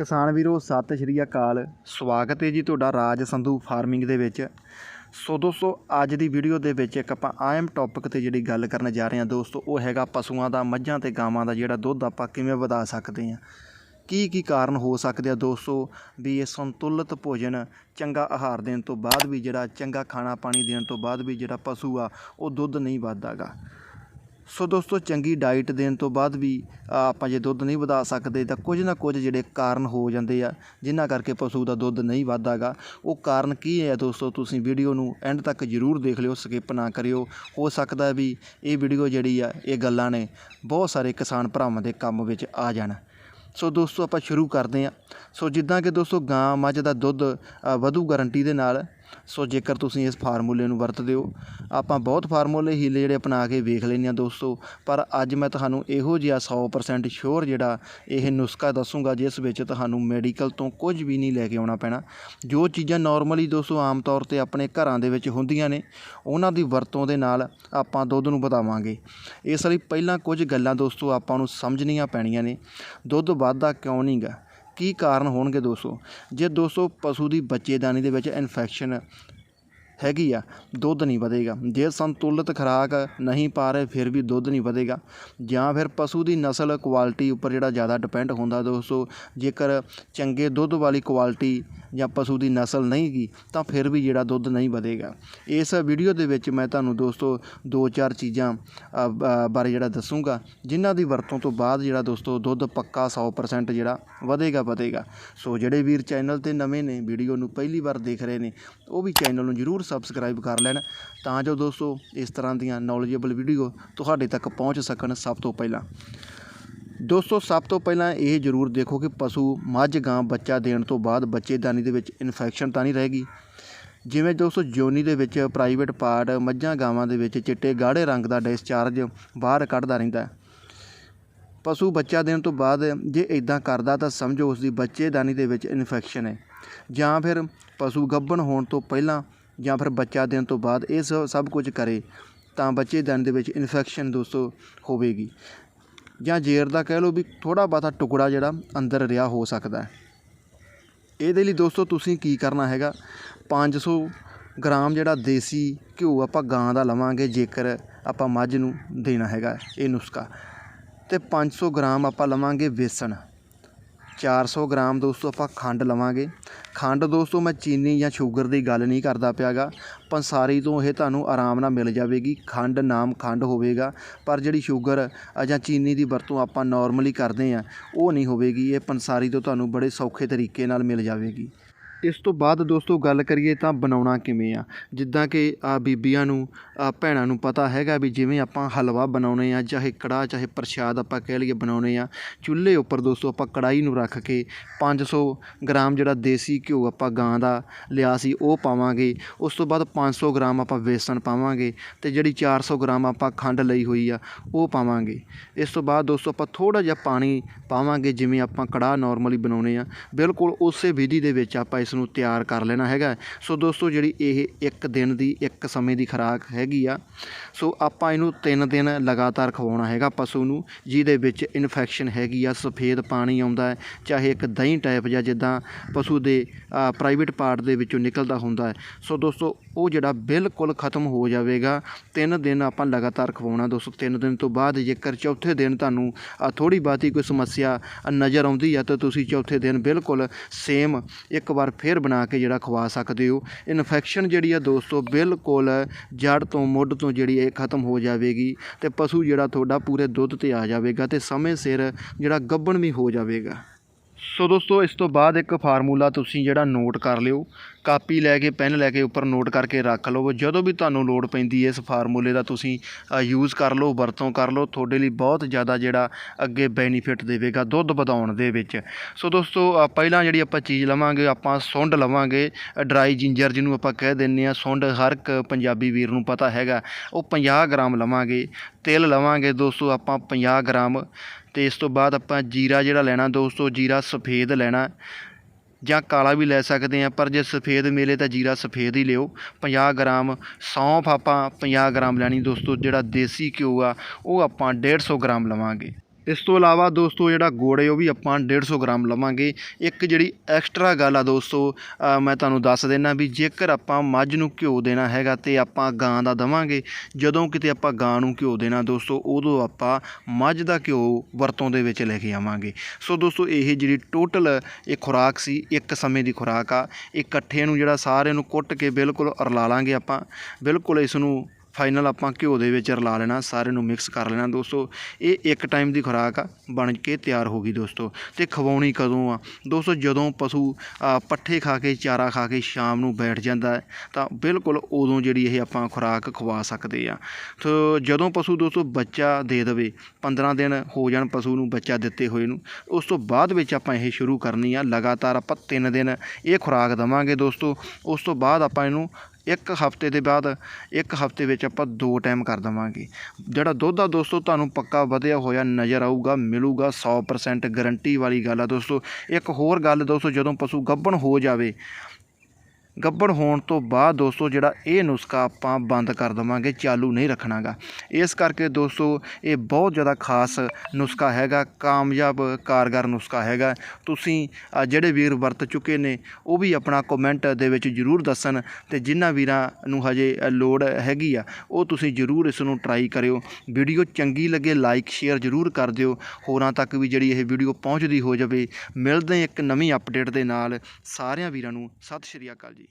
ਕਿਸਾਨ ਵੀਰੋ, ਸਤਿ ਸ਼੍ਰੀ ਅਕਾਲ। ਸਵਾਗਤ ਹੈ ਜੀ ਤੁਹਾਡਾ ਰਾਜ ਸੰਧੂ ਫਾਰਮਿੰਗ ਦੇ ਵਿੱਚ। ਸੋ ਦੋਸਤੋ, ਅੱਜ ਦੀ ਵੀਡੀਓ ਦੇ ਵਿੱਚ ਇੱਕ ਆਪਾਂ ਅਹਿਮ ਟੌਪਿਕ ਤੇ ਜਿਹੜੀ ਗੱਲ ਕਰਨ ਜਾ ਰਹੇ ਹਾਂ ਦੋਸਤੋ, ਉਹ ਹੈਗਾ ਪਸ਼ੂਆਂ ਦਾ, ਮੱਝਾਂ ਤੇ ਗਾਵਾਂ ਦਾ ਜਿਹੜਾ ਦੁੱਧ ਆਪਾਂ ਕਿਵੇਂ ਵਧਾ ਸਕਦੇ ਹਾਂ। ਕੀ ਕੀ ਕਾਰਨ ਹੋ ਸਕਦੇ ਆ ਦੋਸਤੋ ਵੀ ਇਹ ਸੰਤੁਲਿਤ ਭੋਜਨ ਚੰਗਾ ਆਹਾਰ ਦੇਣ ਤੋਂ ਬਾਅਦ ਵੀ ਜਿਹੜਾ ਚੰਗਾ ਖਾਣਾ ਪਾਣੀ ਦੇਣ ਤੋਂ ਬਾਅਦ ਵੀ ਜਿਹੜਾ ਪਸ਼ੂ ਆ, ਉਹ ਦੁੱਧ ਨਹੀਂ ਵੱਧਦਾਗਾ ਸੋ ਦੋਸਤੋ, ਚੰਗੀ ਡਾਈਟ ਦੇਣ ਤੋਂ ਬਾਅਦ ਵੀ ਆਪਾਂ ਜੇ ਦੁੱਧ ਨਹੀਂ ਵਧਾ ਸਕਦੇ ਤਾਂ ਕੁਝ ਨਾ ਕੁਝ ਜਿਹੜੇ ਕਾਰਨ ਹੋ ਜਾਂਦੇ ਆ, ਜਿਨ੍ਹਾਂ ਕਰਕੇ ਪਸ਼ੂ ਦਾ ਦੁੱਧ ਨਹੀਂ ਵੱਧਦਾਗਾ ਉਹ ਕਾਰਨ ਕੀ ਹੈ ਦੋਸਤੋ, ਤੁਸੀਂ ਵੀਡੀਓ ਨੂੰ ਐਂਡ ਤੱਕ ਜ਼ਰੂਰ ਦੇਖ ਲਿਓ ਸਕਿਪ ਨਾ ਕਰਿਓ। ਹੋ ਸਕਦਾ ਵੀ ਇਹ ਵੀਡੀਓ ਜਿਹੜੀ ਆ, ਇਹ ਗੱਲਾਂ ਨੇ ਬਹੁਤ ਸਾਰੇ ਕਿਸਾਨ ਭਰਾਵਾਂ ਦੇ ਕੰਮ ਵਿੱਚ ਆ ਜਾਣ। ਸੋ ਦੋਸਤੋ, ਆਪਾਂ ਸ਼ੁਰੂ ਕਰਦੇ ਹਾਂ। ਸੋ ਜਿੱਦਾਂ ਕਿ ਦੋਸਤੋ, ਗਾਂ, ਮੱਝ ਦਾ ਦੁੱਧ ਵਧੂ ਗਾਰੰਟੀ ਦੇ ਨਾਲ ਸੋ ਜੇਕਰ ਤੁਸੀਂ ਇਸ ਫਾਰਮੂਲੇ ਨੂੰ ਵਰਤਦੇ ਹੋ, ਆਪਾਂ ਬਹੁਤ ਫਾਰਮੂਲੇ ਹੀਲੇ ਜਿਹੜੇ ਅਪਣਾ ਕੇ ਵੇਖ ਲੈਂਦੇ ਹਾਂ ਦੋਸਤੋ, ਪਰ ਅੱਜ ਮੈਂ ਤੁਹਾਨੂੰ ਇਹੋ ਜਿਹਾ 100% ਸ਼ੋਰ ਜਿਹੜਾ ਇਹ ਨੁਸਖਾ ਦੱਸੂਗਾ, ਜਿਸ ਵਿੱਚ ਤੁਹਾਨੂੰ ਮੈਡੀਕਲ ਤੋਂ ਕੁਝ ਵੀ ਨਹੀਂ ਲੈ ਕੇ ਆਉਣਾ ਪੈਣਾ। ਜੋ ਚੀਜ਼ਾਂ ਨਾਰਮਲੀ ਦੋਸਤੋ ਆਮ ਤੌਰ ਤੇ ਆਪਣੇ ਘਰਾਂ ਦੇ ਵਿੱਚ ਹੁੰਦੀਆਂ ਨੇ, ਉਹਨਾਂ ਦੀ ਵਰਤੋਂ ਦੇ ਨਾਲ ਆਪਾਂ ਦੁੱਧ ਨੂੰ ਵਧਾਵਾਂਗੇ। ਇਸ ਲਈ ਪਹਿਲਾਂ ਕੁਝ ਗੱਲਾਂ ਦੋਸਤੋ ਆਪਾਂ ਨੂੰ ਸਮਝਣੀਆਂ ਪੈਣੀਆਂ ਨੇ। ਦੁੱਧ ਵੱਧਦਾ ਕਿਉਂ ਨਹੀਂਗਾ ਕੀ ਕਾਰਨ ਹੋਣਗੇ ਦੋਸਤੋ? ਜੇ ਦੋਸਤੋ ਪਸ਼ੂ ਦੀ ਬੱਚੇਦਾਨੀ ਦੇ ਵਿੱਚ ਇਨਫੈਕਸ਼ਨ ਹੈਗੀ ਆ, ਦੁੱਧ ਨਹੀਂ ਵਧੇਗਾ। ਜੇ ਸੰਤੁਲਿਤ ਖੁਰਾਕ ਨਹੀਂ ਪਾ ਰਹੇ, ਫਿਰ ਵੀ ਦੁੱਧ ਨਹੀਂ ਵਧੇਗਾ। ਜਾਂ ਫਿਰ ਪਸ਼ੂ ਦੀ ਨਸਲ ਕੁਆਲਿਟੀ ਉੱਪਰ ਜਿਹੜਾ ਜ਼ਿਆਦਾ ਡਿਪੈਂਡ ਹੁੰਦਾ ਦੋਸਤੋ, ਜੇਕਰ ਚੰਗੇ ਦੁੱਧ ਵਾਲੀ ਕੁਆਲਿਟੀ ਜਾਂ ਪਸ਼ੂ ਦੀ ਨਸਲ ਨਹੀਂ ਗੀ, ਤਾਂ ਫਿਰ ਵੀ ਜਿਹੜਾ ਦੁੱਧ ਨਹੀਂ ਵਧੇਗਾ। ਇਸ ਵੀਡੀਓ ਦੇ ਵਿੱਚ ਮੈਂ ਤੁਹਾਨੂੰ ਦੋਸਤੋ ਦੋ ਚਾਰ ਚੀਜ਼ਾਂ ਬ- ਬਾਰੇ ਜਿਹੜਾ ਦੱਸੂਗਾ, ਜਿਨ੍ਹਾਂ ਦੀ ਵਰਤੋਂ ਤੋਂ ਬਾਅਦ ਜਿਹੜਾ ਦੋਸਤੋ ਦੁੱਧ ਪੱਕਾ 100% ਜਿਹੜਾ ਵਧੇਗਾ ਵਧੇਗਾ। ਸੋ ਜਿਹੜੇ ਵੀਰ ਚੈਨਲ ਤੇ ਨਵੇਂ ਨੇ ਵੀਡੀਓ ਨੂੰ ਪਹਿਲੀ ਵਾਰ ਦੇਖ ਰਹੇ ਨੇ, ਉਹ ਵੀ ਚੈਨਲ ਨੂੰ ਜਰੂਰ ਸਬਸਕ੍ਰਾਈਬ ਕਰ ਲੈਣ ਤਾਂ ਜੋ ਦੋਸਤੋ ਇਸ ਤਰ੍ਹਾਂ ਦੀਆਂ ਨੌਲੇਜੇਬਲ ਵੀਡੀਓ ਤੁਹਾਡੇ ਤੱਕ ਪਹੁੰਚ ਸਕਣ ਸਭ ਤੋਂ ਪਹਿਲਾਂ। ਦੋਸਤੋ, ਸਭ ਤੋਂ ਪਹਿਲਾਂ ਇਹ ਜ਼ਰੂਰ ਦੇਖੋ ਕਿ ਪਸ਼ੂ ਮੱਝ, ਗਾਂ, ਬੱਚਾ ਦੇਣ ਤੋਂ ਬਾਅਦ ਬੱਚੇਦਾਨੀ ਦੇ ਵਿੱਚ ਇਨਫੈਕਸ਼ਨ ਤਾਂ ਨਹੀਂ ਰਹੇਗੀ। ਜਿਵੇਂ ਦੋਸਤੋ ਜੋਨੀ ਦੇ ਵਿੱਚ ਪ੍ਰਾਈਵੇਟ ਪਾਰਟ ਮੱਝਾਂ, ਗਾਵਾਂ ਦੇ ਵਿੱਚ ਚਿੱਟੇ ਗਾੜੇ ਰੰਗ ਦਾ ਡਿਸਚਾਰਜ ਬਾਹਰ ਕੱਢਦਾ ਰਹਿੰਦਾ ਹੈ। ਪਸ਼ੂ ਬੱਚਾ ਦੇਣ ਤੋਂ ਬਾਅਦ ਜੇ ਇਦਾਂ ਕਰਦਾ ਤਾਂ ਸਮਝੋ ਉਸ ਦੀ ਬੱਚੇਦਾਨੀ ਦੇ ਵਿੱਚ ਇਨਫੈਕਸ਼ਨ ਹੈ। ਜਾਂ ਫਿਰ ਪਸ਼ੂ ਗੱਭਣ ਹੋਣ ਤੋਂ ਪਹਿਲਾਂ ਜਾਂ ਫਿਰ ਬੱਚਾ ਦੇਣ ਤੋਂ ਬਾਅਦ ਇਹ ਸ- ਸਭ ਕੁਝ ਕਰੇ, ਤਾਂ ਬੱਚੇ ਬੱਚੇਦਾਨੀ ਦੇ ਵਿੱਚ ਇਨਫੈਕਸ਼ਨ ਦੋਸਤੋ ਹੋਵੇਗੀ। ਜਾਂ ਜੇਰ ਦਾ ਕਹਿ ਲਓ ਵੀ ਥੋੜਾ ਬਹੁਤਾ ਟੁਕੜਾ ਜਿਹੜਾ ਅੰਦਰ ਰਿਹਾ ਹੋ ਸਕਦਾ ਹੈ। ਇਹਦੇ ਲਈ ਦੋਸਤੋ ਤੁਸੀਂ ਕੀ ਕਰਨਾ ਹੈਗਾ? 500 ਗ੍ਰਾਮ ਜਿਹੜਾ ਦੇਸੀ ਘਿਓ ਆਪਾਂ ਗਾਂ ਦਾ ਲਵਾਂਗੇ ਜੇਕਰ ਆਪਾਂ ਮੱਝ ਨੂੰ ਦੇਣਾ ਹੈਗਾ ਇਹ ਨੁਸਖਾ। ਤੇ 500 ਗ੍ਰਾਮ ਆਪਾਂ ਲਵਾਂਗੇ ਵੇਸਣ। 400 ਗ੍ਰਾਮ ਦੋਸਤੋ ਆਪਾਂ ਖੰਡ ਲਵਾਂਗੇ। ਖੰਡ ਦੋਸਤੋ ਮੈਂ ਚੀਨੀ ਜਾਂ ਸ਼ੂਗਰ ਦੀ ਗੱਲ ਨਹੀਂ ਕਰਦਾ ਪਿਆਗਾ। ਪੰਸਾਰੀ ਤੋਂ ਇਹ ਤੁਹਾਨੂੰ ਆਰਾਮ ਨਾਲ ਮਿਲ ਜਾਵੇਗੀ। ਖੰਡ ਨਾਮ ਖੰਡ ਹੋਵੇਗਾ, ਪਰ ਜਿਹੜੀ ਸ਼ੂਗਰ ਜਾਂ ਚੀਨੀ ਦੀ ਵਰਤੋਂ ਆਪਾਂ ਨਾਰਮਲੀ ਕਰਦੇ ਆ, ਉਹ ਨਹੀਂ ਹੋਵੇਗੀ। ਇਹ ਪੰਸਾਰੀ ਤੋਂ ਤੁਹਾਨੂੰ ਬੜੇ ਸੌਖੇ ਤਰੀਕੇ ਨਾਲ ਮਿਲ ਜਾਵੇਗੀ। ਇਸ ਤੋਂ ਬਾਅਦ ਦੋਸਤੋ ਗੱਲ ਕਰੀਏ ਤਾਂ ਬਣਾਉਣਾ ਕਿਵੇਂ ਆ? ਜਿੱਦਾਂ ਕਿ ਆ ਬੀਬੀਆਂ ਨੂੰ, ਆ ਭੈਣਾਂ ਨੂੰ ਪਤਾ ਹੈਗਾ ਵੀ ਜਿਵੇਂ ਆਪਾਂ ਹਲਵਾ ਬਣਾਉਣੇ ਆ, ਚਾਹੇ ਕੜਾਹ, ਚਾਹੇ ਪ੍ਰਸ਼ਾਦ ਆਪਾਂ ਕਹਿ ਲਈਏ ਬਣਾਉਣੇ ਆ, ਚੁੱਲ੍ਹੇ ਉੱਪਰ ਦੋਸਤੋ ਆਪਾਂ ਕੜਾਈ ਨੂੰ ਰੱਖ ਕੇ 500 ਗ੍ਰਾਮ ਜਿਹੜਾ ਦੇਸੀ ਘਿਓ ਆਪਾਂ ਗਾਂ ਦਾ ਲਿਆ ਸੀ, ਉਹ ਪਾਵਾਂਗੇ। ਉਸ ਤੋਂ ਬਾਅਦ 500 ਗ੍ਰਾਮ ਆਪਾਂ ਵੇਸਣ ਪਾਵਾਂਗੇ ਤੇ ਜਿਹੜੀ 400 ਗ੍ਰਾਮ ਆਪਾਂ ਖੰਡ ਲਈ ਹੋਈ ਆ, ਉਹ ਪਾਵਾਂਗੇ। ਇਸ ਤੋਂ ਬਾਅਦ ਦੋਸਤੋ ਆਪਾਂ ਥੋੜਾ ਜਿਹਾ ਪਾਣੀ ਪਾਵਾਂਗੇ, ਜਿਵੇਂ ਆਪਾਂ ਕੜਾਹ ਨਾਰਮਲੀ ਬਣਾਉਣੇ ਆ। ਬਿਲਕੁਲ ਉਸੇ ਵਿਧੀ ਦੇ ਵਿੱਚ ਆਪਾਂ ਇਸ ਇਸ ਨੂੰ ਤਿਆਰ ਕਰ ਲੈਣਾ ਹੈਗਾ। ਸੋ ਦੋਸਤੋ, ਜਿਹੜੀ ਇਹ ਇੱਕ ਦਿਨ ਦੀ, ਇੱਕ ਸਮੇਂ ਦੀ ਖੁਰਾਕ ਹੈਗੀ ਆ, ਸੋ ਆਪਾਂ ਇਹਨੂੰ ਤਿੰਨ ਦਿਨ ਲਗਾਤਾਰ ਖਵਾਉਣਾ ਹੈਗਾ ਪਸ਼ੂ ਨੂੰ, ਜਿਹਦੇ ਵਿੱਚ ਇਨਫੈਕਸ਼ਨ ਹੈਗੀ ਆ, ਸਫੇਦ ਪਾਣੀ ਆਉਂਦਾ ਹੈ, ਚਾਹੇ ਇੱਕ ਦਹੀਂ ਟਾਈਪ ਜਾਂ ਜਿੱਦਾਂ ਪਸ਼ੂ ਦੇ ਪ੍ਰਾਈਵੇਟ ਪਾਰਟ ਦੇ ਵਿੱਚੋਂ ਨਿਕਲਦਾ ਹੁੰਦਾ ਹੈ। ਸੋ ਦੋਸਤੋ, ਉਹ ਜਿਹੜਾ ਬਿਲਕੁਲ ਖਤਮ ਹੋ ਜਾਵੇਗਾ, ਤਿੰਨ ਦਿਨ ਆਪਾਂ ਲਗਾਤਾਰ ਖਵਾਉਣਾ ਦੋਸਤੋ। ਤਿੰਨ ਦਿਨ ਤੋਂ ਬਾਅਦ ਜੇਕਰ ਚੌਥੇ ਦਿਨ ਤੁਹਾਨੂੰ ਥੋੜੀ ਬਾਤੀ ਕੋਈ ਸਮੱਸਿਆ ਨਜ਼ਰ ਆਉਂਦੀ ਆ, ਤਾਂ ਤੁਸੀਂ ਚੌਥੇ ਦਿਨ ਬਿਲਕੁਲ ਸੇਮ ਇੱਕ ਵਾਰ ਫਿਰ ਬਣਾ ਕੇ ਜਿਹੜਾ ਖਵਾ ਸਕਦੇ ਹੋ। ਇਨਫੈਕਸ਼ਨ ਜਿਹੜੀ ਆ ਦੋਸਤੋ, ਬਿਲਕੁਲ ਜੜ ਤੋਂ ਮੁੱਢ ਤੋਂ ਜਿਹੜੀ ਇਹ ਖਤਮ ਹੋ ਜਾਵੇਗੀ ਤੇ ਪਸ਼ੂ ਜਿਹੜਾ ਤੁਹਾਡਾ ਪੂਰੇ ਦੁੱਧ ਤੇ ਆ ਜਾਵੇਗਾ ਤੇ ਸਮੇਂ ਸਿਰ ਜਿਹੜਾ ਗੱਭਣ ਵੀ ਹੋ ਜਾਵੇਗਾ। ਸੋ ਦੋਸਤੋ, ਇਸ ਤੋਂ ਬਾਅਦ ਇੱਕ ਫਾਰਮੂਲਾ ਤੁਸੀਂ ਜਿਹੜਾ ਨੋਟ ਕਰ ਲਿਓ। ਕਾਪੀ ਲੈ ਕੇ, ਪੈਨ ਲੈ ਕੇ ਉੱਪਰ ਨੋਟ ਕਰਕੇ ਰੱਖ ਲਓ। ਜਦੋਂ ਵੀ ਤੁਹਾਨੂੰ ਲੋੜ ਪੈਂਦੀ ਹੈ ਇਸ ਫਾਰਮੂਲੇ ਦਾ ਤੁਸੀਂ ਯੂਜ਼ ਕਰ ਲਓ, ਵਰਤੋਂ ਕਰ ਲਓ। ਤੁਹਾਡੇ ਲਈ ਬਹੁਤ ਜ਼ਿਆਦਾ ਜਿਹੜਾ ਅੱਗੇ ਬੈਨੀਫਿਟ ਦੇਵੇਗਾ ਦੁੱਧ ਵਧਾਉਣ ਦੇ ਵਿੱਚ। ਸੋ ਦੋਸਤੋ ਪਹਿਲਾਂ ਜਿਹੜੀ ਆਪਾਂ ਚੀਜ਼ ਲਵਾਂਗੇ, ਆਪਾਂ ਸੁੰਡ ਲਵਾਂਗੇ ਡਰਾਈ ਜਿੰਜਰ ਜਿਹਨੂੰ ਆਪਾਂ ਕਹਿ ਦਿੰਦੇ ਆ। ਸੁੰਡ ਹਰ ਇੱਕ ਪੰਜਾਬੀ ਵੀਰ ਨੂੰ ਪਤਾ ਹੈਗਾ। ਉਹ 50 ਗ੍ਰਾਮ ਲਵਾਂਗੇ। ਤਿਲ ਲਵਾਂਗੇ ਦੋਸਤੋ, ਆਪਾਂ 50 ਗ੍ਰਾਮ। ਅਤੇ ਇਸ ਤੋਂ ਬਾਅਦ ਆਪਾਂ ਜੀਰਾ ਜਿਹੜਾ ਲੈਣਾ ਦੋਸਤੋ, ਜੀਰਾ ਸਫੇਦ ਲੈਣਾ। ਜਾਂ ਕਾਲਾ ਵੀ ਲੈ ਸਕਦੇ ਆ ਪਰ ਜੇ ਸਫੇਦ ਮਿਲੇ ਤਾਂ ਜੀਰਾ ਸਫੇਦ ਹੀ ਲਿਓ। 50 ਗ੍ਰਾਮ ਸੌਂਫ ਆਪਾਂ 50 ਗ੍ਰਾਮ ਲੈਣੀ ਦੋਸਤੋ, ਜਿਹੜਾ ਦੇਸੀ ਘਿਓ ਆ, ਉਹ ਆਪਾਂ 150 ਗ੍ਰਾਮ ਲਵਾਂਗੇ। ਇਸ ਤੋਂ ਇਲਾਵਾ ਦੋਸਤੋ ਜਿਹੜਾ ਗੁੜ ਹੈ ਉਹ ਵੀ ਆਪਾਂ 150 ਗ੍ਰਾਮ ਲਵਾਂਗੇ। ਇੱਕ ਜਿਹੜੀ ਐਕਸਟਰਾ ਗੱਲ ਆ ਦੋਸਤੋ ਮੈਂ ਤੁਹਾਨੂੰ ਦੱਸ ਦੇਣਾ ਵੀ ਜੇਕਰ ਆਪਾਂ ਮੱਝ ਨੂੰ ਘਿਓ ਦੇਣਾ ਹੈਗਾ ਤੇ ਆਪਾਂ ਗਾਂ ਦਾ ਦਵਾਂਗੇ, ਜਦੋਂ ਕਿਤੇ ਆਪਾਂ ਗਾਂ ਨੂੰ ਘਿਓ ਦੇਣਾ ਦੋਸਤੋ, ਉਦੋਂ ਆਪਾਂ ਮੱਝ ਦਾ ਘਿਓ ਵਰਤੋਂ ਦੇ ਵਿੱਚ ਲੈ ਕੇ ਆਵਾਂਗੇ। ਸੋ ਦੋਸਤੋ ਇਹ ਜਿਹੜੀ ਟੋਟਲ ਇਹ ਖੁਰਾਕ ਸੀ, ਇੱਕ ਸਮੇਂ ਦੀ ਖੁਰਾਕ ਆ। ਇਹ ਇਕੱਠੇ ਨੂੰ ਜਿਹੜਾ ਸਾਰੇ ਨੂੰ ਕੁੱਟ ਕੇ ਬਿਲਕੁਲ ਅਰਲਾ ਲਾਂਗੇ ਆਪਾਂ। ਬਿਲਕੁਲ ਇਸ ਨੂੰ ਫਾਈਨਲ ਆਪਾਂ ਘਿਓ ਦੇ ਵਿੱਚ ਰਲਾ ਲੈਣਾ ਸਾਰੇ ਨੂੰ ਮਿਕਸ ਕਰ ਲੈਣਾ ਦੋਸਤੋ। ਇਹ ਇੱਕ ਟਾਈਮ ਦੀ ਖੁਰਾਕ ਆ, ਬਣ ਕੇ ਤਿਆਰ ਹੋ ਗਈ ਦੋਸਤੋ। ਤੇ ਖਵਾਉਣੀ ਕਦੋਂ ਆ? ਦੋਸਤੋ, ਜਦੋਂ ਪਸ਼ੂ ਪੱਠੇ ਖਾ ਕੇ, ਚਾਰਾ ਖਾ ਕੇ ਸ਼ਾਮ ਨੂੰ ਬੈਠ ਜਾਂਦਾ ਹੈ, ਤਾਂ ਬਿਲਕੁਲ ਉਦੋਂ ਜਿਹੜੀ ਇਹ ਆਪਾਂ ਖੁਰਾਕ ਖਵਾ ਸਕਦੇ ਆ। ਸੋ ਜਦੋਂ ਪਸ਼ੂ ਦੋਸਤੋ ਬੱਚਾ ਦੇ ਦੇਵੇ 15 ਦਿਨ ਹੋ ਜਾਣ ਪਸ਼ੂ ਨੂੰ ਬੱਚਾ ਦਿੱਤੇ ਹੋਏ ਨੂੰ, ਉਸ ਤੋਂ ਬਾਅਦ ਵਿੱਚ ਆਪਾਂ ਇਹ ਸ਼ੁਰੂ ਕਰਨੀ ਆ। ਲਗਾਤਾਰ ਆਪਾਂ 3 ਦਿਨ ਇਹ ਖੁਰਾਕ ਦਵਾਂਗੇ ਦੋਸਤੋ। ਉਸ ਤੋਂ ਬਾਅਦ ਆਪਾਂ ਇਹਨੂੰ ਇੱਕ ਹਫ਼ਤੇ ਦੇ ਬਾਅਦ, ਇੱਕ ਹਫ਼ਤੇ ਵਿੱਚ ਆਪਾਂ ਦੋ ਟਾਈਮ ਕਰ ਦੇਵਾਂਗੇ। ਜਿਹੜਾ ਦੁੱਧ ਆ ਦੋਸਤੋ, ਤੁਹਾਨੂੰ ਪੱਕਾ ਵਧਿਆ ਹੋਇਆ ਨਜ਼ਰ ਆਊਗਾ, ਮਿਲੂਗਾ 100% ਗਾਰੰਟੀ ਵਾਲੀ ਗੱਲ ਆ ਦੋਸਤੋ। ਇੱਕ ਹੋਰ ਗੱਲ ਦੋਸਤੋ, ਜਦੋਂ ਪਸ਼ੂ ਗੱਭਣ ਹੋ ਜਾਵੇ ਗੱਬੜ ਹੋਣ ਤੋਂ ਬਾਅਦ ਦੋਸਤੋ ਜਿਹੜਾ ਇਹ ਨੁਸਖਾ ਆਪਾਂ ਬੰਦ ਕਰ ਦਵਾਂਗੇ, ਚਾਲੂ ਨਹੀਂ ਰੱਖਣਾਗਾ। ਇਸ ਕਰਕੇ ਦੋਸਤੋ ਇਹ ਬਹੁਤ ਜ਼ਿਆਦਾ ਖਾਸ ਨੁਸਖਾ ਹੈਗਾ, ਕਾਮਯਾਬ ਕਾਰਗਰ ਨੁਸਖਾ ਹੈਗਾ। ਤੁਸੀਂ ਜਿਹੜੇ ਵੀਰ ਵਰਤ ਚੁੱਕੇ ਨੇ, ਉਹ ਵੀ ਆਪਣਾ ਕਮੈਂਟ ਦੇ ਵਿੱਚ ਜਰੂਰ ਦੱਸਣ ਤੇ ਜਿਨ੍ਹਾਂ ਵੀਰਾਂ ਨੂੰ ਹਜੇ ਲੋੜ ਹੈਗੀ ਆ, ਉਹ ਤੁਸੀਂ ਜਰੂਰ ਇਸ ਨੂੰ ਟਰਾਈ ਕਰਿਓ। ਵੀਡੀਓ ਚੰਗੀ ਲੱਗੇ ਲਾਈਕ ਸ਼ੇਅਰ ਜਰੂਰ ਕਰ ਦਿਓ। ਹੋਰਾਂ ਤੱਕ ਵੀ ਜਿਹੜੀ ਇਹ ਵੀਡੀਓ ਪਹੁੰਚਦੀ ਹੋ ਜਾਵੇ। ਮਿਲਦੇ ਇੱਕ ਨਵੀਂ ਅਪਡੇਟ ਦੇ ਨਾਲ। ਸਾਰਿਆਂ ਵੀਰਾਂ ਨੂੰ ਸਤਿ ਸ਼੍ਰੀ ਅਕਾਲ ਜੀ।